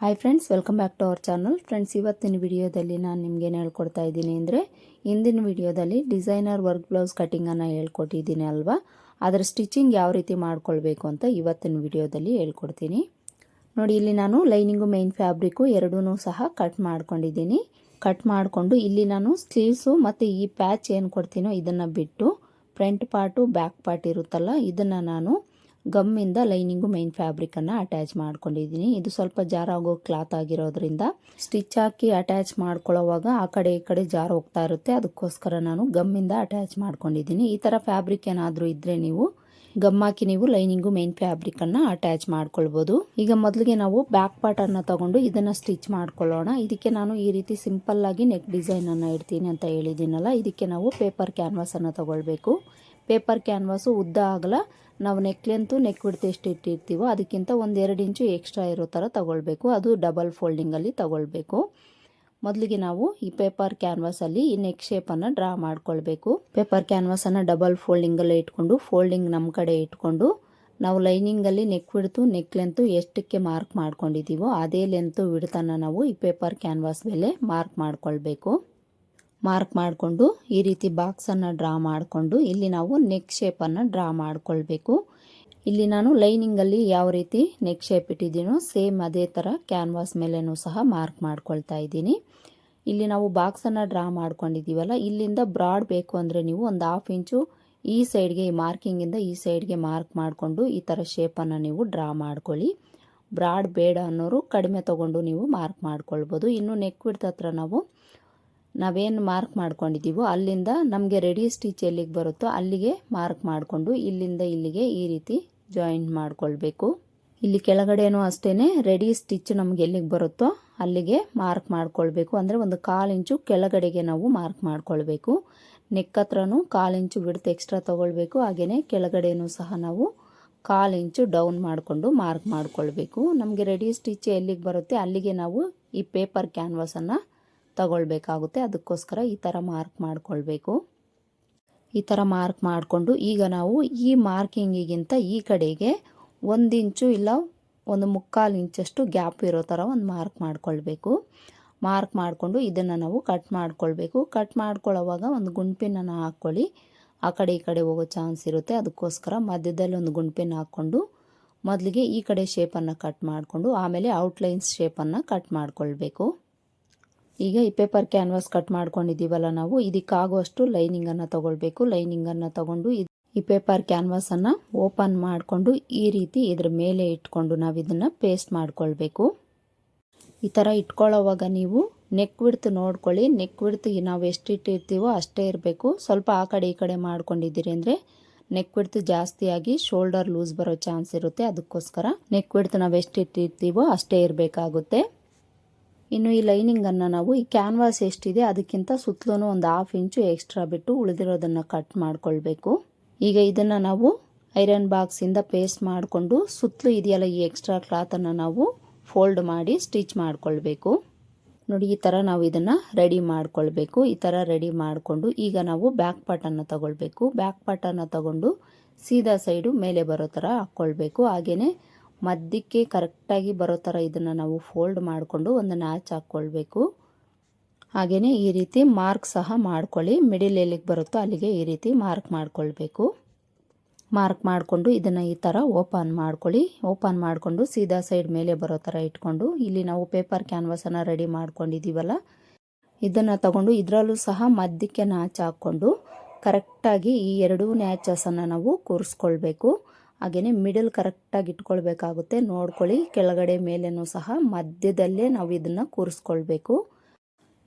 Hi friends welcome back to our channel friends ಇವತ್ತಿನ ವಿಡಿಯೋದಲ್ಲಿ ನಾನು ನಿಮ್ಗೆ ಏನು ಹೇಳ್ಕೊಡ್ತಾ ಇದ್ದೀನಿ ಅಂದರೆ ಇಂದಿನ ವಿಡಿಯೋದಲ್ಲಿ ಡಿಸೈನರ್ ವರ್ಕ್ ಬ್ಲೌಸ್ ಕಟಿಂಗನ್ನು ಹೇಳ್ಕೊಟ್ಟಿದ್ದೀನಿ ಅಲ್ವಾ? ಅದರ ಸ್ಟಿಚಿಂಗ್ ಯಾವ ರೀತಿ ಮಾಡ್ಕೊಳ್ಬೇಕು ಅಂತ ಇವತ್ತಿನ ವಿಡಿಯೋದಲ್ಲಿ ಹೇಳ್ಕೊಡ್ತೀನಿ. ನೋಡಿ, ಇಲ್ಲಿ ನಾನು ಲೈನಿಂಗು ಮೈನ್ ಫ್ಯಾಬ್ರಿಕ್ಕು ಎರಡೂ ಸಹ ಕಟ್ ಮಾಡ್ಕೊಂಡಿದ್ದೀನಿ. ಕಟ್ ಮಾಡಿಕೊಂಡು ಇಲ್ಲಿ ನಾನು ಸ್ಲೀವ್ಸು ಮತ್ತು ಈ ಪ್ಯಾಚ್ ಏನು ಕೊಡ್ತೀನೋ ಇದನ್ನು ಬಿಟ್ಟು ಫ್ರಂಟ್ ಪಾರ್ಟು ಬ್ಯಾಕ್ ಪಾರ್ಟ್ ಇರುತ್ತಲ್ಲ, ಇದನ್ನು ನಾನು ಗಮ್ಮಿಂದ ಲೈನಿಂಗು ಮೈನ್ ಫ್ಯಾಬ್ರಿಕನ್ನು ಅಟ್ಯಾಚ್ ಮಾಡ್ಕೊಂಡಿದ್ದೀನಿ. ಇದು ಸ್ವಲ್ಪ ಜಾರಾಗೋ ಕ್ಲಾತ್ ಆಗಿರೋದ್ರಿಂದ ಸ್ಟಿಚ್ ಹಾಕಿ ಅಟ್ಯಾಚ್ ಮಾಡ್ಕೊಳ್ಳೋವಾಗ ಆ ಕಡೆ ಈ ಕಡೆ ಜಾರ್ ಹೋಗ್ತಾ ಇರುತ್ತೆ. ಅದಕ್ಕೋಸ್ಕರ ನಾನು ಗಮ್ಮಿಂದ ಅಟ್ಯಾಚ್ ಮಾಡ್ಕೊಂಡಿದ್ದೀನಿ. ಈ ಥರ ಫ್ಯಾಬ್ರಿಕ್ ಏನಾದರೂ ಇದ್ದರೆ ನೀವು ಗಮ್ ಹಾಕಿ ನೀವು ಲೈನಿಂಗು ಮೈನ್ ಫ್ಯಾಬ್ರಿಕನ್ನು ಅಟ್ಯಾಚ್ ಮಾಡ್ಕೊಳ್ಬೋದು. ಈಗ ಮೊದಲಿಗೆ ನಾವು ಬ್ಯಾಕ್ ಪಾರ್ಟನ್ನು ತಗೊಂಡು ಇದನ್ನು ಸ್ಟಿಚ್ ಮಾಡ್ಕೊಳ್ಳೋಣ. ಇದಕ್ಕೆ ನಾನು ಈ ರೀತಿ ಸಿಂಪಲ್ ಆಗಿ ನೆಕ್ ಡಿಸೈನನ್ನು ಇಡ್ತೀನಿ ಅಂತ ಹೇಳಿದ್ದೀನಲ್ಲ. ಇದಕ್ಕೆ ನಾವು ಪೇಪರ್ ಕ್ಯಾನ್ವಾಸನ್ನು ತಗೊಳ್ಬೇಕು. ಪೇಪರ್ ಕ್ಯಾನ್ವಾಸು ಉದ್ದ ಆಗಲ್ಲ. ನಾವು ನೆಕ್ ಲೆಂತು ನೆಕ್ ಬಿಡ್ತು ಎಷ್ಟು ಇಟ್ಟಿರ್ತೀವೋ ಅದಕ್ಕಿಂತ ಒಂದು ಎರಡು ಇಂಚು ಎಕ್ಸ್ಟ್ರಾ ಇರೋ ಥರ ತಗೊಳ್ಬೇಕು. ಅದು ಡಬಲ್ ಫೋಲ್ಡಿಂಗಲ್ಲಿ ತಗೊಳ್ಬೇಕು. ಮೊದಲಿಗೆ ನಾವು ಈ ಪೇಪರ್ ಕ್ಯಾನ್ವಾಸಲ್ಲಿ ಈ ನೆಕ್ ಶೇಪನ್ನು ಡ್ರಾ ಮಾಡ್ಕೊಳ್ಬೇಕು. ಪೇಪರ್ ಕ್ಯಾನ್ವಾಸನ್ನು ಡಬಲ್ ಫೋಲ್ಡಿಂಗಲ್ಲೇ ಇಟ್ಕೊಂಡು, ಫೋಲ್ಡಿಂಗ್ ನಮ್ಮ ಕಡೆ ಇಟ್ಕೊಂಡು, ನಾವು ಲೈನಿಂಗಲ್ಲಿ ನೆಕ್ ಬಿಡ್ತು, ನೆಕ್ ಲೆಂತು ಎಷ್ಟಕ್ಕೆ ಮಾರ್ಕ್ ಮಾಡ್ಕೊಂಡಿದ್ದೀವೋ ಅದೇ ಲೆಂತು ವಿಡ್ತನ್ನು ನಾವು ಈ ಪೇಪರ್ ಕ್ಯಾನ್ವಾಸ್ ಮೇಲೆ ಮಾರ್ಕ್ ಮಾಡ್ಕೊಳ್ಬೇಕು. ಮಾರ್ಕ್ ಮಾಡಿಕೊಂಡು ಈ ರೀತಿ ಬಾಕ್ಸನ್ನು ಡ್ರಾ ಮಾಡಿಕೊಂಡು ಇಲ್ಲಿ ನಾವು ನೆಕ್ ಶೇಪನ್ನು ಡ್ರಾ ಮಾಡಿಕೊಳ್ಬೇಕು. ಇಲ್ಲಿ ನಾನು ಲೈನಿಂಗಲ್ಲಿ ಯಾವ ರೀತಿ ನೆಕ್ ಶೇಪ್ ಇಟ್ಟಿದ್ದೀನೋ ಸೇಮ್ ಅದೇ ಥರ ಕ್ಯಾನ್ವಾಸ್ ಮೇಲೆನೂ ಸಹ ಮಾರ್ಕ್ ಮಾಡ್ಕೊಳ್ತಾ ಇದ್ದೀನಿ. ಇಲ್ಲಿ ನಾವು ಬಾಕ್ಸನ್ನು ಡ್ರಾ ಮಾಡ್ಕೊಂಡಿದ್ದೀವಲ್ಲ, ಇಲ್ಲಿಂದ ಬ್ರಾಡ್ ಬೇಕು ಅಂದರೆ ನೀವು ಒಂದು ಹಾಫ್ ಇಂಚು ಈ ಸೈಡ್ಗೆ ಈ ಮಾರ್ಕಿಂಗಿಂದ ಈ ಸೈಡ್ಗೆ ಮಾರ್ಕ್ ಮಾಡಿಕೊಂಡು ಈ ಥರ ಶೇಪನ್ನು ನೀವು ಡ್ರಾ ಮಾಡ್ಕೊಳ್ಳಿ. ಬ್ರಾಡ್ ಬೇಡ ಅನ್ನೋರು ಕಡಿಮೆ ತೊಗೊಂಡು ನೀವು ಮಾರ್ಕ್ ಮಾಡ್ಕೊಳ್ಬೋದು. ಇನ್ನು ನೆಕ್ ಬಿಡ್ತ ಹತ್ರ ನಾವು ನಾವೇನು ಮಾರ್ಕ್ ಮಾಡ್ಕೊಂಡಿದ್ದೀವೋ ಅಲ್ಲಿಂದ ನಮಗೆ ರೆಡಿ ಸ್ಟಿಚ್ ಎಲ್ಲಿಗೆ ಬರುತ್ತೋ ಅಲ್ಲಿಗೆ ಮಾರ್ಕ್ ಮಾಡಿಕೊಂಡು ಇಲ್ಲಿಂದ ಇಲ್ಲಿಗೆ ಈ ರೀತಿ ಜಾಯಿಂಟ್ ಮಾಡಿಕೊಳ್ಬೇಕು. ಇಲ್ಲಿ ಕೆಳಗಡೆನೂ ಅಷ್ಟೇ ರೆಡಿ ಸ್ಟಿಚ್ ನಮ್ಗೆ ಎಲ್ಲಿಗೆ ಬರುತ್ತೋ ಅಲ್ಲಿಗೆ ಮಾರ್ಕ್ ಮಾಡ್ಕೊಳ್ಬೇಕು. ಅಂದರೆ ಒಂದು ಕಾಲು ಇಂಚು ಕೆಳಗಡೆಗೆ ನಾವು ಮಾರ್ಕ್ ಮಾಡ್ಕೊಳ್ಬೇಕು. ನೆಕ್ ಹತ್ರನೂ ಕಾಲು ಇಂಚು ಬಿಡ್ತು ಎಕ್ಸ್ಟ್ರಾ ತೊಗೊಳ್ಬೇಕು. ಹಾಗೆಯೇ ಕೆಳಗಡೆನೂ ಸಹ ನಾವು ಕಾಲು ಇಂಚು ಡೌನ್ ಮಾಡಿಕೊಂಡು ಮಾರ್ಕ್ ಮಾಡ್ಕೊಳ್ಬೇಕು. ನಮಗೆ ರೆಡಿ ಸ್ಟಿಚ್ ಎಲ್ಲಿಗೆ ಬರುತ್ತೆ ಅಲ್ಲಿಗೆ ನಾವು ಈ ಪೇಪರ್ ಕ್ಯಾನ್ವಾಸನ್ನು ತಗೊಳ್ಬೇಕಾಗುತ್ತೆ. ಅದಕ್ಕೋಸ್ಕರ ಈ ಥರ ಮಾರ್ಕ್ ಮಾಡಿಕೊಳ್ಬೇಕು. ಈ ಥರ ಮಾರ್ಕ್ ಮಾಡಿಕೊಂಡು ಈಗ ನಾವು ಈ ಮಾರ್ಕಿಂಗಿಗಿಂತ ಈ ಕಡೆಗೆ ಒಂದು ಇಂಚು ಇಲ್ಲ ಒಂದು ಮುಕ್ಕಾಲು ಇಂಚಷ್ಟು ಗ್ಯಾಪ್ ಇರೋ ಥರ ಒಂದು ಮಾರ್ಕ್ ಮಾಡಿಕೊಳ್ಬೇಕು. ಮಾರ್ಕ್ ಮಾಡಿಕೊಂಡು ಇದನ್ನು ನಾವು ಕಟ್ ಮಾಡಿಕೊಳ್ಬೇಕು. ಕಟ್ ಮಾಡ್ಕೊಳ್ಳೋವಾಗ ಒಂದು ಗುಂಪಿನನ್ನು ಹಾಕ್ಕೊಳ್ಳಿ. ಆ ಕಡೆ ಈ ಕಡೆ ಹೋಗೋ ಚಾನ್ಸ್ ಇರುತ್ತೆ. ಅದಕ್ಕೋಸ್ಕರ ಮಧ್ಯದಲ್ಲಿ ಒಂದು ಗುಂಪಿನ ಹಾಕ್ಕೊಂಡು ಮೊದಲಿಗೆ ಈ ಕಡೆ ಶೇಪನ್ನು ಕಟ್ ಮಾಡಿಕೊಂಡು ಆಮೇಲೆ ಔಟ್ಲೈನ್ಸ್ ಶೇಪನ್ನು ಕಟ್ ಮಾಡ್ಕೊಳ್ಬೇಕು. ಈಗ ಈ ಪೇಪರ್ ಕ್ಯಾನ್ವಾಸ್ ಕಟ್ ಮಾಡ್ಕೊಂಡಿದ್ದೀವಲ್ಲ ನಾವು. ಇದಕ್ಕಾಗುವಷ್ಟು ಲೈನಿಂಗನ್ನು ತಗೊಳ್ಬೇಕು. ಲೈನಿಂಗನ್ನು ತಗೊಂಡು ಈ ಪೇಪರ್ ಕ್ಯಾನ್ವಾಸನ್ನು ಓಪನ್ ಮಾಡಿಕೊಂಡು ಈ ರೀತಿ ಇದ್ರ ಮೇಲೆ ಇಟ್ಕೊಂಡು ನಾವು ಇದನ್ನು ಪೇಸ್ಟ್ ಮಾಡ್ಕೊಳ್ಬೇಕು. ಈ ಥರ ಇಟ್ಕೊಳ್ಳೋವಾಗ ನೀವು ನೆಕ್ ವಿಡ್ತ್ ನೋಡ್ಕೊಳ್ಳಿ. ನೆಕ್ ವಿಡ್ತ್ ನಾವು ಎಷ್ಟು ಇಟ್ಟಿರ್ತೀವೋ ಅಷ್ಟೇ ಇರಬೇಕು. ಸ್ವಲ್ಪ ಆ ಕಡೆ ಈ ಕಡೆ ಮಾಡ್ಕೊಂಡಿದ್ದೀರಿ ಅಂದರೆ ನೆಕ್ ವಿಡ್ತ್ ಜಾಸ್ತಿಯಾಗಿ ಶೋಲ್ಡರ್ ಲೂಸ್ ಬರೋ ಚಾನ್ಸ್ ಇರುತ್ತೆ. ಅದಕ್ಕೋಸ್ಕರ ನೆಕ್ ವಿಡ್ತ್ ನಾವು ಎಷ್ಟು ಇಟ್ಟಿರ್ತೀವೋ ಅಷ್ಟೇ ಇರಬೇಕಾಗುತ್ತೆ. ಇನ್ನು ಈ ಲೈನಿಂಗನ್ನು ನಾವು ಈ ಕ್ಯಾನ್ವಾಸ್ ಎಷ್ಟಿದೆ ಅದಕ್ಕಿಂತ ಸುತ್ತಲೂ ಒಂದು ಹಾಫ್ ಇಂಚು ಎಕ್ಸ್ಟ್ರಾ ಬಿಟ್ಟು ಉಳಿದಿರೋದನ್ನು ಕಟ್ ಮಾಡಿಕೊಳ್ಬೇಕು. ಈಗ ಇದನ್ನು ನಾವು ಐರನ್ ಬಾಕ್ಸಿಂದ ಪೇಸ್ಟ್ ಮಾಡಿಕೊಂಡು ಸುತ್ತಲೂ ಇದೆಯಲ್ಲ ಈ ಎಕ್ಸ್ಟ್ರಾ ಕ್ಲಾತನ್ನು ನಾವು ಫೋಲ್ಡ್ ಮಾಡಿ ಸ್ಟಿಚ್ ಮಾಡಿಕೊಳ್ಬೇಕು. ನೋಡಿ, ಈ ಥರ ನಾವು ಇದನ್ನು ರೆಡಿ ಮಾಡಿಕೊಳ್ಬೇಕು. ಈ ಥರ ರೆಡಿ ಮಾಡಿಕೊಂಡು ಈಗ ನಾವು ಬ್ಯಾಕ್ ಪಾರ್ಟನ್ನು ತಗೊಳ್ಬೇಕು. ಬ್ಯಾಕ್ ಪಾರ್ಟನ್ನು ತಗೊಂಡು ಸೀದಾ ಸೈಡು ಮೇಲೆ ಬರೋ ಥರ ಹಾಕ್ಕೊಳ್ಬೇಕು. ಹಾಗೆಯೇ ಮಧ್ಯಕ್ಕೆ ಕರೆಕ್ಟಾಗಿ ಬರೋ ಥರ ಇದನ್ನು ನಾವು ಫೋಲ್ಡ್ ಮಾಡಿಕೊಂಡು ಒಂದು ನಾಚ್ ಹಾಕ್ಕೊಳ್ಬೇಕು. ಹಾಗೆಯೇ ಈ ರೀತಿ ಮಾರ್ಕ್ ಸಹ ಮಾಡ್ಕೊಳ್ಳಿ. ಮಿಡಿಲ್ ಎಲ್ಲಿಗೆ ಬರುತ್ತೋ ಅಲ್ಲಿಗೆ ಈ ರೀತಿ ಮಾರ್ಕ್ ಮಾಡ್ಕೊಳ್ಬೇಕು. ಮಾರ್ಕ್ ಮಾಡಿಕೊಂಡು ಇದನ್ನು ಈ ಥರ ಓಪನ್ ಮಾಡ್ಕೊಳ್ಳಿ. ಓಪನ್ ಮಾಡಿಕೊಂಡು ಸೀದಾ ಸೈಡ್ ಮೇಲೆ ಬರೋ ಥರ ಇಟ್ಕೊಂಡು ಇಲ್ಲಿ ನಾವು ಪೇಪರ್ ಕ್ಯಾನ್ವಾಸನ್ನು ರೆಡಿ ಮಾಡ್ಕೊಂಡಿದ್ದೀವಲ್ಲ ಇದನ್ನು ತಗೊಂಡು ಇದರಲ್ಲೂ ಸಹ ಮಧ್ಯಕ್ಕೆ ನಾಚ್ ಹಾಕ್ಕೊಂಡು ಕರೆಕ್ಟಾಗಿ ಈ ಎರಡೂ ನ್ಯಾಚಸನ್ನು ನಾವು ಕೂರಿಸ್ಕೊಳ್ಬೇಕು. ಹಾಗೆಯೇ ಮಿಡಲ್ ಕರೆಕ್ಟಾಗಿ ಇಟ್ಕೊಳ್ಬೇಕಾಗುತ್ತೆ. ನೋಡ್ಕೊಳ್ಳಿ, ಕೆಳಗಡೆ ಮೇಲೇನೂ ಸಹ ಮಧ್ಯದಲ್ಲೇ ನಾವು ಇದನ್ನು ಕೂರಿಸ್ಕೊಳ್ಬೇಕು.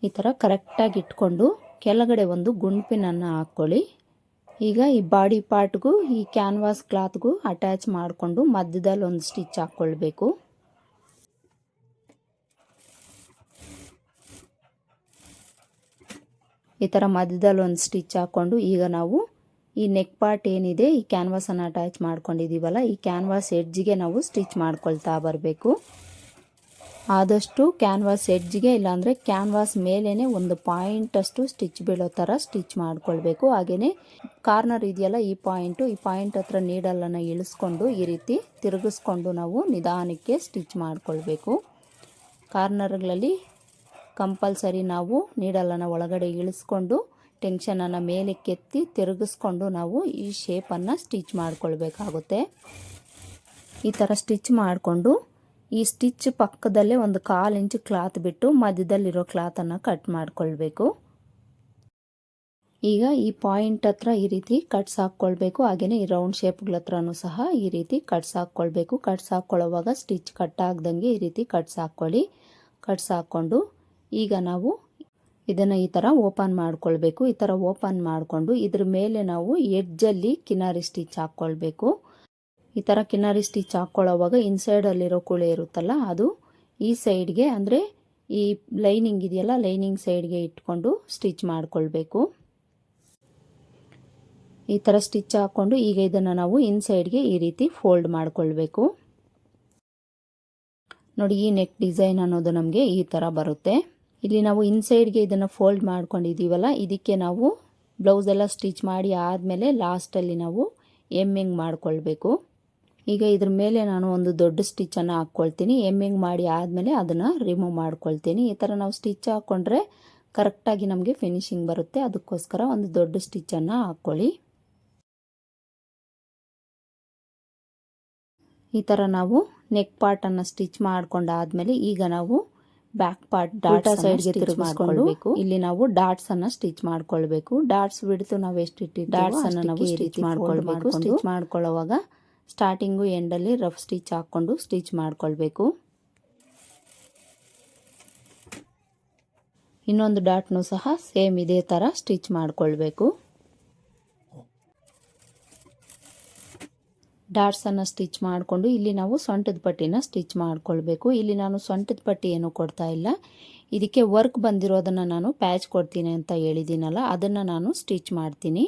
ಈ ಥರ ಕರೆಕ್ಟಾಗಿ ಇಟ್ಕೊಂಡು ಕೆಳಗಡೆ ಒಂದು ಗುಂಪಿನನ್ನು ಹಾಕ್ಕೊಳ್ಳಿ. ಈಗ ಈ ಬಾಡಿ ಪಾರ್ಟ್ಗೂ, ಈ ಕ್ಯಾನ್ವಾಸ್ ಕ್ಲಾತ್ಗೂ ಅಟ್ಯಾಚ್ ಮಾಡಿಕೊಂಡು ಮಧ್ಯದಲ್ಲಿ ಒಂದು ಸ್ಟಿಚ್ ಹಾಕ್ಕೊಳ್ಬೇಕು. ಈ ಥರ ಮಧ್ಯದಲ್ಲಿ ಒಂದು ಸ್ಟಿಚ್ ಹಾಕ್ಕೊಂಡು ಈಗ ನಾವು ಈ ನೆಕ್ ಪಾರ್ಟ್ ಏನಿದೆ, ಈ ಕ್ಯಾನ್ವಾಸನ್ನು ಅಟ್ಯಾಚ್ ಮಾಡ್ಕೊಂಡಿದ್ದೀವಲ್ಲ ಈ ಕ್ಯಾನ್ವಾಸ್ ಎಡ್ಜಿಗೆ ನಾವು ಸ್ಟಿಚ್ ಮಾಡ್ಕೊಳ್ತಾ ಬರಬೇಕು. ಆದಷ್ಟು ಕ್ಯಾನ್ವಾಸ್ ಎಡ್ಜಿಗೆ ಇಲ್ಲಾಂದರೆ ಕ್ಯಾನ್ವಾಸ್ ಮೇಲೇ ಒಂದು ಪಾಯಿಂಟಷ್ಟು ಸ್ಟಿಚ್ ಬೀಳೋ ಥರ ಸ್ಟಿಚ್ ಮಾಡ್ಕೊಳ್ಬೇಕು. ಹಾಗೆಯೇ ಕಾರ್ನರ್ ಇದೆಯಲ್ಲ, ಈ ಪಾಯಿಂಟು ಈ ಪಾಯಿಂಟ್ ಹತ್ರ ನೀಡಲನ್ನು ಇಳಿಸ್ಕೊಂಡು ಈ ರೀತಿ ತಿರುಗಿಸ್ಕೊಂಡು ನಾವು ನಿಧಾನಕ್ಕೆ ಸ್ಟಿಚ್ ಮಾಡ್ಕೊಳ್ಬೇಕು. ಕಾರ್ನರ್ಗಳಲ್ಲಿ ಕಂಪಲ್ಸರಿ ನಾವು ನೀಡಲನ್ನು ಒಳಗಡೆ ಇಳಿಸ್ಕೊಂಡು ಟೆನ್ಷನನ್ನು ಮೇಲೆ ಕೆತ್ತಿ ತಿರುಗಿಸ್ಕೊಂಡು ನಾವು ಈ ಶೇಪನ್ನು ಸ್ಟಿಚ್ ಮಾಡ್ಕೊಳ್ಬೇಕಾಗುತ್ತೆ. ಈ ಥರ ಸ್ಟಿಚ್ ಮಾಡಿಕೊಂಡು ಈ ಸ್ಟಿಚ್ ಪಕ್ಕದಲ್ಲೇ ಒಂದು ಕಾಲು ಇಂಚು ಕ್ಲಾತ್ ಬಿಟ್ಟು ಮಧ್ಯದಲ್ಲಿರೋ ಕ್ಲಾತನ್ನು ಕಟ್ ಮಾಡಿಕೊಳ್ಬೇಕು. ಈಗ ಈ ಪಾಯಿಂಟ್ ಹತ್ರ ಈ ರೀತಿ ಕಟ್ಸ್ ಹಾಕ್ಕೊಳ್ಬೇಕು. ಹಾಗೆಯೇ ಈ ರೌಂಡ್ ಶೇಪ್ಗಳ ಹತ್ರನೂ ಸಹ ಈ ರೀತಿ ಕಟ್ಸ್ ಹಾಕ್ಕೊಳ್ಬೇಕು. ಕಟ್ಸ್ ಹಾಕ್ಕೊಳ್ಳೋವಾಗ ಸ್ಟಿಚ್ ಕಟ್ ಆಗ್ದಂಗೆ ಈ ರೀತಿ ಕಟ್ಸ್ ಹಾಕ್ಕೊಳ್ಳಿ. ಕಟ್ಸ್ ಹಾಕ್ಕೊಂಡು ಈಗ ನಾವು ಇದನ್ನು ಈ ಥರ ಓಪನ್ ಮಾಡ್ಕೊಳ್ಬೇಕು. ಈ ಥರ ಓಪನ್ ಮಾಡಿಕೊಂಡು ಇದ್ರ ಮೇಲೆ ನಾವು ಎಡ್ಜಲ್ಲಿ ಕಿನಾರಿ ಸ್ಟಿಚ್ ಹಾಕ್ಕೊಳ್ಬೇಕು ಈ ಥರ ಕಿನಾರಿ ಸ್ಟಿಚ್ ಹಾಕ್ಕೊಳ್ಳೋವಾಗ ಇನ್ಸೈಡಲ್ಲಿರೋ ಕುಳೆ ಇರುತ್ತಲ್ಲ, ಅದು ಈ ಸೈಡ್ಗೆ ಅಂದರೆ ಈ ಲೈನಿಂಗ್ ಇದೆಯಲ್ಲ ಲೈನಿಂಗ್ ಸೈಡ್ಗೆ ಇಟ್ಕೊಂಡು ಸ್ಟಿಚ್ ಮಾಡಿಕೊಳ್ಬೇಕು. ಈ ಥರ ಸ್ಟಿಚ್ ಹಾಕ್ಕೊಂಡು ಈಗ ಇದನ್ನು ನಾವು ಇನ್ಸೈಡ್ಗೆ ಈ ರೀತಿ ಫೋಲ್ಡ್ ಮಾಡಿಕೊಳ್ಬೇಕು. ನೋಡಿ ಈ ನೆಕ್ ಡಿಸೈನ್ ಅನ್ನೋದು ನಮಗೆ ಈ ಥರ ಬರುತ್ತೆ. ಇಲ್ಲಿ ನಾವು ಇನ್ಸೈಡ್ಗೆ ಇದನ್ನು ಫೋಲ್ಡ್ ಮಾಡ್ಕೊಂಡಿದ್ದೀವಲ್ಲ, ಇದಕ್ಕೆ ನಾವು ಬ್ಲೌಸ್ ಎಲ್ಲ ಸ್ಟಿಚ್ ಮಾಡಿ ಆದಮೇಲೆ ಲಾಸ್ಟಲ್ಲಿ ನಾವು ಎಮ್ಮಿಂಗ್ ಮಾಡಿಕೊಳ್ಬೇಕು. ಈಗ ಇದ್ರ ಮೇಲೆ ನಾನು ಒಂದು ದೊಡ್ಡ ಸ್ಟಿಚ್ಚನ್ನು ಹಾಕ್ಕೊಳ್ತೀನಿ. ಎಮ್ಮಿಂಗ್ ಮಾಡಿ ಆದಮೇಲೆ ಅದನ್ನು ರಿಮೂವ್ ಮಾಡ್ಕೊಳ್ತೀನಿ. ಈ ಥರ ನಾವು ಸ್ಟಿಚ್ ಹಾಕ್ಕೊಂಡ್ರೆ ಕರೆಕ್ಟಾಗಿ ನಮಗೆ ಫಿನಿಶಿಂಗ್ ಬರುತ್ತೆ. ಅದಕ್ಕೋಸ್ಕರ ಒಂದು ದೊಡ್ಡ ಸ್ಟಿಚ್ಚನ್ನು ಹಾಕ್ಕೊಳ್ಳಿ. ಈ ಥರ ನಾವು ನೆಕ್ ಪಾರ್ಟನ್ನು ಸ್ಟಿಚ್ ಮಾಡಿಕೊಂಡಾದ್ಮೇಲೆ ಈಗ ನಾವು ಬ್ಯಾಕ್ ಪಾರ್ಟ್ ಡಾಟಾ ಸೈಡ್ಗೆ ತಿರುಗಿಸ್ಕೊಳ್ಬೇಕು ಇಲ್ಲಿ ನಾವು ಡಾಟ್ಸ್ ಅನ್ನ ಸ್ಟಿಚ್ ಮಾಡ್ಕೊಳ್ಬೇಕು. ಡಾಟ್ಸ್ ಬಿಡ್ತು ನಾವು ಎಷ್ಟು ಇಟ್ಟಿದ್ದೀವಿ ಡಾಟ್ಸ್ ಅನ್ನ ನಾವು ಈ ರೀತಿ ಮಾಡ್ಕೊಳ್ಬೇಕು. ಸ್ಟಿಚ್ ಮಾಡ್ಕೊಳ್ಳೋವಾಗ ಸ್ಟಾರ್ಟಿಂಗು ಎಂಡಲ್ಲಿ ರಫ್ ಸ್ಟಿಚ್ ಹಾಕ್ಕೊಂಡು ಸ್ಟಿಚ್ ಮಾಡ್ಕೊಳ್ಬೇಕು. ಇನ್ನೊಂದು ಡಾಟ್ನು ಸಹ ಸೇಮ್ ಇದೇ ಥರ ಸ್ಟಿಚ್ ಮಾಡ್ಕೊಳ್ಬೇಕು. ಡಾಟ್ಸನ್ನು ಸ್ಟಿಚ್ ಮಾಡಿಕೊಂಡು ಇಲ್ಲಿ ನಾವು ಸೊಂಟದ ಪಟ್ಟಿನ ಸ್ಟಿಚ್ ಮಾಡಿಕೊಳ್ಬೇಕು. ಇಲ್ಲಿ ನಾನು ಸೊಂಟದ ಪಟ್ಟಿ ಏನು ಕೊಡ್ತಾ ಇಲ್ಲ. ಇದಕ್ಕೆ ವರ್ಕ್ ಬಂದಿರೋದನ್ನು ನಾನು ಪ್ಯಾಚ್ ಕೊಡ್ತೀನಿ ಅಂತ ಹೇಳಿದ್ದೀನಲ್ಲ, ಅದನ್ನು ನಾನು ಸ್ಟಿಚ್ ಮಾಡ್ತೀನಿ.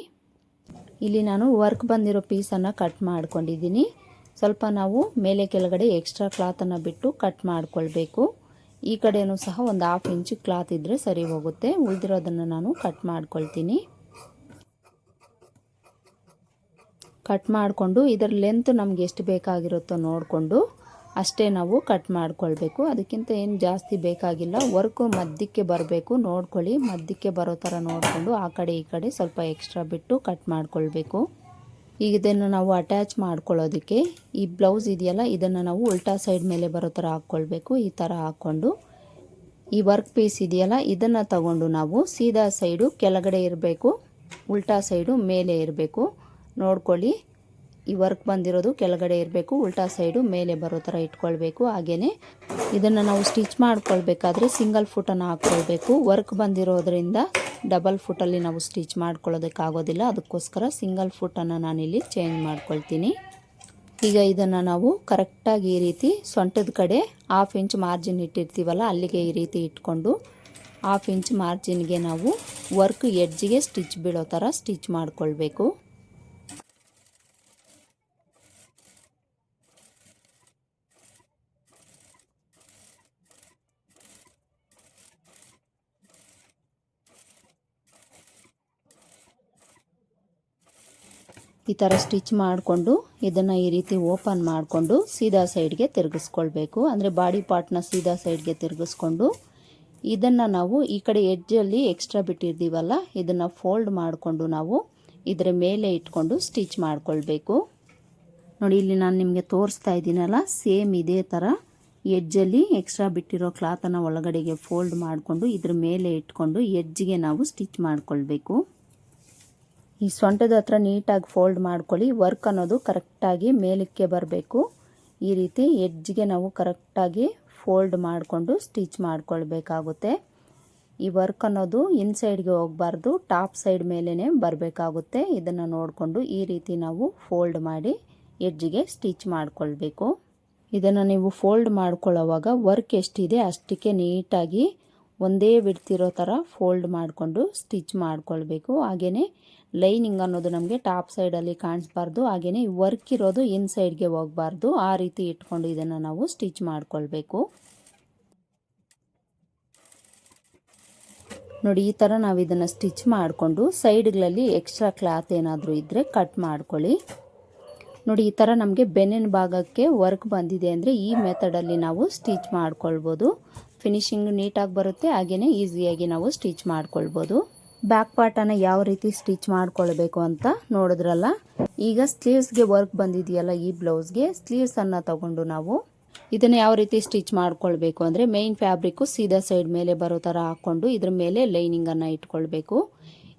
ಇಲ್ಲಿ ನಾನು ವರ್ಕ್ ಬಂದಿರೋ ಪೀಸನ್ನು ಕಟ್ ಮಾಡ್ಕೊಂಡಿದ್ದೀನಿ. ಸ್ವಲ್ಪ ನಾವು ಮೇಲೆ ಕೆಳಗಡೆ ಎಕ್ಸ್ಟ್ರಾ ಕ್ಲಾತನ್ನು ಬಿಟ್ಟು ಕಟ್ ಮಾಡಿಕೊಳ್ಬೇಕು. ಈ ಕಡೆಯೂ ಸಹ ಒಂದು ಹಾಫ್ ಇಂಚು ಕ್ಲಾತ್ ಇದ್ದರೆ ಸರಿ ಹೋಗುತ್ತೆ. ಉಳಿದಿರೋದನ್ನು ನಾನು ಕಟ್ ಮಾಡ್ಕೊಳ್ತೀನಿ. ಕಟ್ ಮಾಡಿಕೊಂಡು ಇದರ ಲೆಂತ್ ನಮ್ಗೆ ಎಷ್ಟು ಬೇಕಾಗಿರುತ್ತೋ ನೋಡಿಕೊಂಡು ಅಷ್ಟೇ ನಾವು ಕಟ್ ಮಾಡ್ಕೊಳ್ಬೇಕು. ಅದಕ್ಕಿಂತ ಏನು ಜಾಸ್ತಿ ಬೇಕಾಗಿಲ್ಲ ವರ್ಕು ಮಧ್ಯಕ್ಕೆ ಬರಬೇಕು, ನೋಡ್ಕೊಳ್ಳಿ. ಮಧ್ಯಕ್ಕೆ ಬರೋ ಥರ ನೋಡಿಕೊಂಡು ಆ ಕಡೆ ಈ ಕಡೆ ಸ್ವಲ್ಪ ಎಕ್ಸ್ಟ್ರಾ ಬಿಟ್ಟು ಕಟ್ ಮಾಡಿಕೊಳ್ಬೇಕು. ಈಗ ಇದನ್ನು ನಾವು ಅಟ್ಯಾಚ್ ಮಾಡ್ಕೊಳ್ಳೋದಕ್ಕೆ ಈ ಬ್ಲೌಸ್ ಇದೆಯಲ್ಲ, ಇದನ್ನು ನಾವು ಉಲ್ಟಾ ಸೈಡ್ ಮೇಲೆ ಬರೋ ಥರ ಹಾಕ್ಕೊಳ್ಬೇಕು. ಈ ಥರ ಹಾಕ್ಕೊಂಡು ಈ ವರ್ಕ್ ಪೀಸ್ ಇದೆಯಲ್ಲ, ಇದನ್ನು ತಗೊಂಡು ನಾವು ಸೀದಾ ಸೈಡು ಕೆಳಗಡೆ ಇರಬೇಕು, ಉಲ್ಟಾ ಸೈಡು ಮೇಲೆ ಇರಬೇಕು. ನೋಡ್ಕೊಳ್ಳಿ. ಈ ವರ್ಕ್ ಬಂದಿರೋದು ಕೆಳಗಡೆ ಇರಬೇಕು, ಉಲ್ಟಾ ಸೈಡು ಮೇಲೆ ಬರೋ ಥರ ಇಟ್ಕೊಳ್ಬೇಕು ಹಾಗೆಯೇ ಇದನ್ನು ನಾವು ಸ್ಟಿಚ್ ಮಾಡ್ಕೊಳ್ಬೇಕಾದ್ರೆ ಸಿಂಗಲ್ ಫುಟನ್ನು ಹಾಕ್ಕೊಳ್ಬೇಕು. ವರ್ಕ್ ಬಂದಿರೋದ್ರಿಂದ ಡಬಲ್ ಫುಟಲ್ಲಿ ನಾವು ಸ್ಟಿಚ್ ಮಾಡ್ಕೊಳ್ಳೋದಕ್ಕಾಗೋದಿಲ್ಲ. ಅದಕ್ಕೋಸ್ಕರ ಸಿಂಗಲ್ ಫುಟನ್ನು ನಾನಿಲ್ಲಿ ಚೇಂಜ್ ಮಾಡ್ಕೊಳ್ತೀನಿ. ಈಗ ಇದನ್ನು ನಾವು ಕರೆಕ್ಟಾಗಿ ಈ ರೀತಿ ಸೊಂಟದ ಕಡೆ ಹಾಫ್ ಇಂಚ್ ಮಾರ್ಜಿನ್ ಇಟ್ಟಿರ್ತೀವಲ್ಲ, ಅಲ್ಲಿಗೆ ಈ ರೀತಿ ಇಟ್ಕೊಂಡು ಹಾಫ್ ಇಂಚ್ ಮಾರ್ಜಿನ್ಗೆ ನಾವು ವರ್ಕ್ ಎಡ್ಜಿಗೆ ಸ್ಟಿಚ್ ಬೀಳೋ ಥರ ಸ್ಟಿಚ್ ಮಾಡ್ಕೊಳ್ಬೇಕು. ಈ ಥರ ಸ್ಟಿಚ್ ಮಾಡಿಕೊಂಡು ಇದನ್ನು ಈ ರೀತಿ ಓಪನ್ ಮಾಡಿಕೊಂಡು ಸೀದಾ ಸೈಡ್ಗೆ ತಿರುಗಿಸ್ಕೊಳ್ಬೇಕು. ಅಂದರೆ ಬಾಡಿ ಪಾರ್ಟ್ನ ಸೀದಾ ಸೈಡ್ಗೆ ತಿರುಗಿಸ್ಕೊಂಡು ಇದನ್ನು ನಾವು ಈ ಕಡೆ ಎಡ್ಜಲ್ಲಿ ಎಕ್ಸ್ಟ್ರಾ ಬಿಟ್ಟಿದ್ದೀವಲ್ಲ ಇದನ್ನು ಫೋಲ್ಡ್ ಮಾಡಿಕೊಂಡು ನಾವು ಇದರ ಮೇಲೆ ಇಟ್ಕೊಂಡು ಸ್ಟಿಚ್ ಮಾಡಿಕೊಳ್ಬೇಕು. ನೋಡಿ, ಇಲ್ಲಿ ನಾನು ನಿಮಗೆ ತೋರಿಸ್ತಾ ಇದ್ದೀನಲ್ಲ, ಸೇಮ್ ಇದೇ ಥರ ಎಡ್ಜಲ್ಲಿ ಎಕ್ಸ್ಟ್ರಾ ಬಿಟ್ಟಿರೋ ಕ್ಲಾತನ್ನು ಒಳಗಡೆಗೆ ಫೋಲ್ಡ್ ಮಾಡಿಕೊಂಡು ಇದ್ರ ಮೇಲೆ ಇಟ್ಕೊಂಡು ಎಡ್ಜ್ಗೆ ನಾವು ಸ್ಟಿಚ್ ಮಾಡ್ಕೊಳ್ಬೇಕು. ಈ ಸೊಂಟದ ಹತ್ರ ನೀಟಾಗಿ ಫೋಲ್ಡ್ ಮಾಡ್ಕೊಳ್ಳಿ. ವರ್ಕ್ ಅನ್ನೋದು ಕರೆಕ್ಟಾಗಿ ಮೇಲಕ್ಕೆ ಬರಬೇಕು. ಈ ರೀತಿ ಎಡ್ಜ್ಗೆ ನಾವು ಕರೆಕ್ಟಾಗಿ ಫೋಲ್ಡ್ ಮಾಡಿಕೊಂಡು ಸ್ಟಿಚ್ ಮಾಡ್ಕೊಳ್ಬೇಕಾಗುತ್ತೆ. ಈ ವರ್ಕ್ ಅನ್ನೋದು ಇನ್ಸೈಡ್ಗೆ ಹೋಗಬಾರ್ದು, ಟಾಪ್ ಸೈಡ್ ಮೇಲೇ ಬರಬೇಕಾಗುತ್ತೆ. ಇದನ್ನು ನೋಡಿಕೊಂಡು ಈ ರೀತಿ ನಾವು ಫೋಲ್ಡ್ ಮಾಡಿ ಎಡ್ಜಿಗೆ ಸ್ಟಿಚ್ ಮಾಡಿಕೊಳ್ಬೇಕು. ಇದನ್ನು ನೀವು ಫೋಲ್ಡ್ ಮಾಡ್ಕೊಳ್ಳೋವಾಗ ವರ್ಕ್ ಎಷ್ಟಿದೆ ಅಷ್ಟಕ್ಕೆ ನೀಟಾಗಿ ಒಂದೇ ಬಿಡ್ತಿರೋ ಥರ ಫೋಲ್ಡ್ ಮಾಡಿಕೊಂಡು ಸ್ಟಿಚ್ ಮಾಡಿಕೊಳ್ಬೇಕು. ಹಾಗೆಯೇ ಲೈನಿಂಗ್ ಅನ್ನೋದು ನಮಗೆ ಟಾಪ್ ಸೈಡಲ್ಲಿ ಕಾಣಿಸ್ಬಾರ್ದು ಹಾಗೆಯೇ ವರ್ಕ್ ಇರೋದು ಇನ್ ಸೈಡ್ಗೆ ಹೋಗಬಾರ್ದು. ಆ ರೀತಿ ಇಟ್ಕೊಂಡು ಇದನ್ನು ನಾವು ಸ್ಟಿಚ್ ಮಾಡ್ಕೊಳ್ಬೇಕು. ನೋಡಿ, ಈ ಥರ ನಾವು ಇದನ್ನು ಸ್ಟಿಚ್ ಮಾಡಿಕೊಂಡು ಸೈಡ್ಗಳಲ್ಲಿ ಎಕ್ಸ್ಟ್ರಾ ಕ್ಲಾತ್ ಏನಾದರೂ ಇದ್ದರೆ ಕಟ್ ಮಾಡ್ಕೊಳ್ಳಿ. ನೋಡಿ, ಈ ಥರ ನಮಗೆ ಬೆನ್ನಿನ ಭಾಗಕ್ಕೆ ವರ್ಕ್ ಬಂದಿದೆ ಅಂದರೆ ಈ ಮೆಥಡಲ್ಲಿ ನಾವು ಸ್ಟಿಚ್ ಮಾಡ್ಕೊಳ್ಬೋದು. ಫಿನಿಶಿಂಗ್ ನೀಟಾಗಿ ಬರುತ್ತೆ ಹಾಗೆಯೇ ಈಸಿಯಾಗಿ ನಾವು ಸ್ಟಿಚ್ ಮಾಡ್ಕೊಳ್ಬೋದು. ಬ್ಯಾಕ್ ಪಾರ್ಟನ್ನು ಯಾವ ರೀತಿ ಸ್ಟಿಚ್ ಮಾಡ್ಕೊಳ್ಬೇಕು ಅಂತ ನೋಡಿದ್ರಲ್ಲ? ಈಗ ಸ್ಲೀವ್ಸ್ಗೆ ವರ್ಕ್ ಬಂದಿದೆಯಲ್ಲ ಈ ಬ್ಲೌಸ್ಗೆ, ಸ್ಲೀವ್ಸನ್ನು ತಗೊಂಡು ನಾವು ಇದನ್ನು ಯಾವ ರೀತಿ ಸ್ಟಿಚ್ ಮಾಡ್ಕೊಳ್ಬೇಕು ಅಂದರೆ ಮೇನ್ ಫ್ಯಾಬ್ರಿಕ್ಕು ಸೀದಾ ಸೈಡ್ ಮೇಲೆ ಬರೋ ಥರ ಹಾಕ್ಕೊಂಡು ಇದ್ರ ಮೇಲೆ ಲೈನಿಂಗನ್ನು ಇಟ್ಕೊಳ್ಬೇಕು.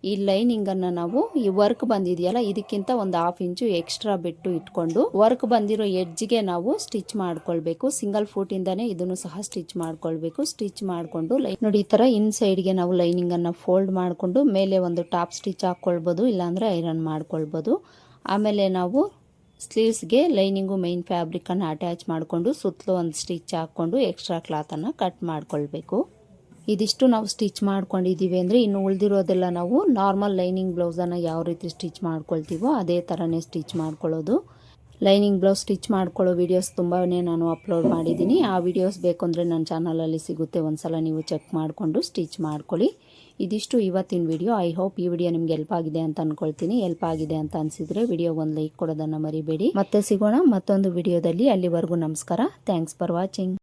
ಈ ಲೈನಿಂಗನ್ನು ನಾವು ಈ ವರ್ಕ್ ಬಂದಿದೆಯಲ್ಲ, ಇದಕ್ಕಿಂತ ಒಂದು ಹಾಫ್ ಇಂಚು ಎಕ್ಸ್ಟ್ರಾ ಬಿಟ್ಟು ಇಟ್ಕೊಂಡು ವರ್ಕ್ ಬಂದಿರೋ ಎಡ್ಜ್ಗೆ ನಾವು ಸ್ಟಿಚ್ ಮಾಡ್ಕೊಳ್ಬೇಕು. ಸಿಂಗಲ್ ಫೂಟ್ ಇಂದಾನೆ ಇದನ್ನು ಸಹ ಸ್ಟಿಚ್ ಮಾಡ್ಕೊಳ್ಬೇಕು. ಸ್ಟಿಚ್ ಮಾಡಿಕೊಂಡು ನೋಡಿ, ಈ ತರ ಇನ್ ಸೈಡ್ಗೆ ನಾವು ಲೈನಿಂಗ್ ಅನ್ನ ಫೋಲ್ಡ್ ಮಾಡಿಕೊಂಡು ಮೇಲೆ ಒಂದು ಟಾಪ್ ಸ್ಟಿಚ್ ಹಾಕೊಳ್ಬೋದು, ಇಲ್ಲಾಂದ್ರೆ ಐರನ್ ಮಾಡ್ಕೊಳ್ಬೋದು. ಆಮೇಲೆ ನಾವು ಸ್ಲೀವ್ಸ್ಗೆ ಲೈನಿಂಗು ಮೈನ್ ಫ್ಯಾಬ್ರಿಕನ್ನು ಅಟ್ಯಾಚ್ ಮಾಡಿಕೊಂಡು ಸುತ್ತಲೂ ಒಂದು ಸ್ಟಿಚ್ ಹಾಕ್ಕೊಂಡು ಎಕ್ಸ್ಟ್ರಾ ಕ್ಲಾತನ್ನು ಕಟ್ ಮಾಡ್ಕೊಳ್ಬೇಕು. ಇದಿಷ್ಟು ನಾವು ಸ್ಟಿಚ್ ಮಾಡ್ಕೊಂಡಿದ್ದೀವಿ ಅಂದರೆ ಇನ್ನು ಉಳಿದಿರೋದೆಲ್ಲ ನಾವು ನಾರ್ಮಲ್ ಲೈನಿಂಗ್ ಬ್ಲೌಸನ್ನು ಯಾವ ರೀತಿ ಸ್ಟಿಚ್ ಮಾಡ್ಕೊಳ್ತೀವೋ ಅದೇ ಥರನೇ ಸ್ಟಿಚ್ ಮಾಡ್ಕೊಳ್ಳೋದು. ಲೈನಿಂಗ್ ಬ್ಲೌಸ್ ಸ್ಟಿಚ್ ಮಾಡ್ಕೊಳ್ಳೋ ವೀಡಿಯೋಸ್ ತುಂಬಾ ನಾನು ಅಪ್ಲೋಡ್ ಮಾಡಿದ್ದೀನಿ. ಆ ವಿಡಿಯೋಸ್ ಬೇಕು ಅಂದರೆ ನನ್ನ ಚಾನಲಲ್ಲಿ ಸಿಗುತ್ತೆ. ಒಂದ್ಸಲ ನೀವು ಚೆಕ್ ಮಾಡಿಕೊಂಡು ಸ್ಟಿಚ್ ಮಾಡ್ಕೊಳ್ಳಿ. ಇದಿಷ್ಟು ಇವತ್ತಿನ ವಿಡಿಯೋ. ಐ ಹೋಪ್ ಈ ವಿಡಿಯೋ ನಿಮ್ಗೆ ಹೆಲ್ಪ್ ಆಗಿದೆ ಅಂತ ಅನ್ಕೊಳ್ತೀನಿ. ಹೆಲ್ಪ್ ಆಗಿದೆ ಅಂತ ಅನ್ಸಿದ್ರೆ ವಿಡಿಯೋ ಒಂದು ಲೈಕ್ ಕೊಡೋದನ್ನು ಮರಿಬೇಡಿ. ಮತ್ತೆ ಸಿಗೋಣ ಮತ್ತೊಂದು ವಿಡಿಯೋದಲ್ಲಿ. ಅಲ್ಲಿವರೆಗೂ ನಮಸ್ಕಾರ. Thanks for watching.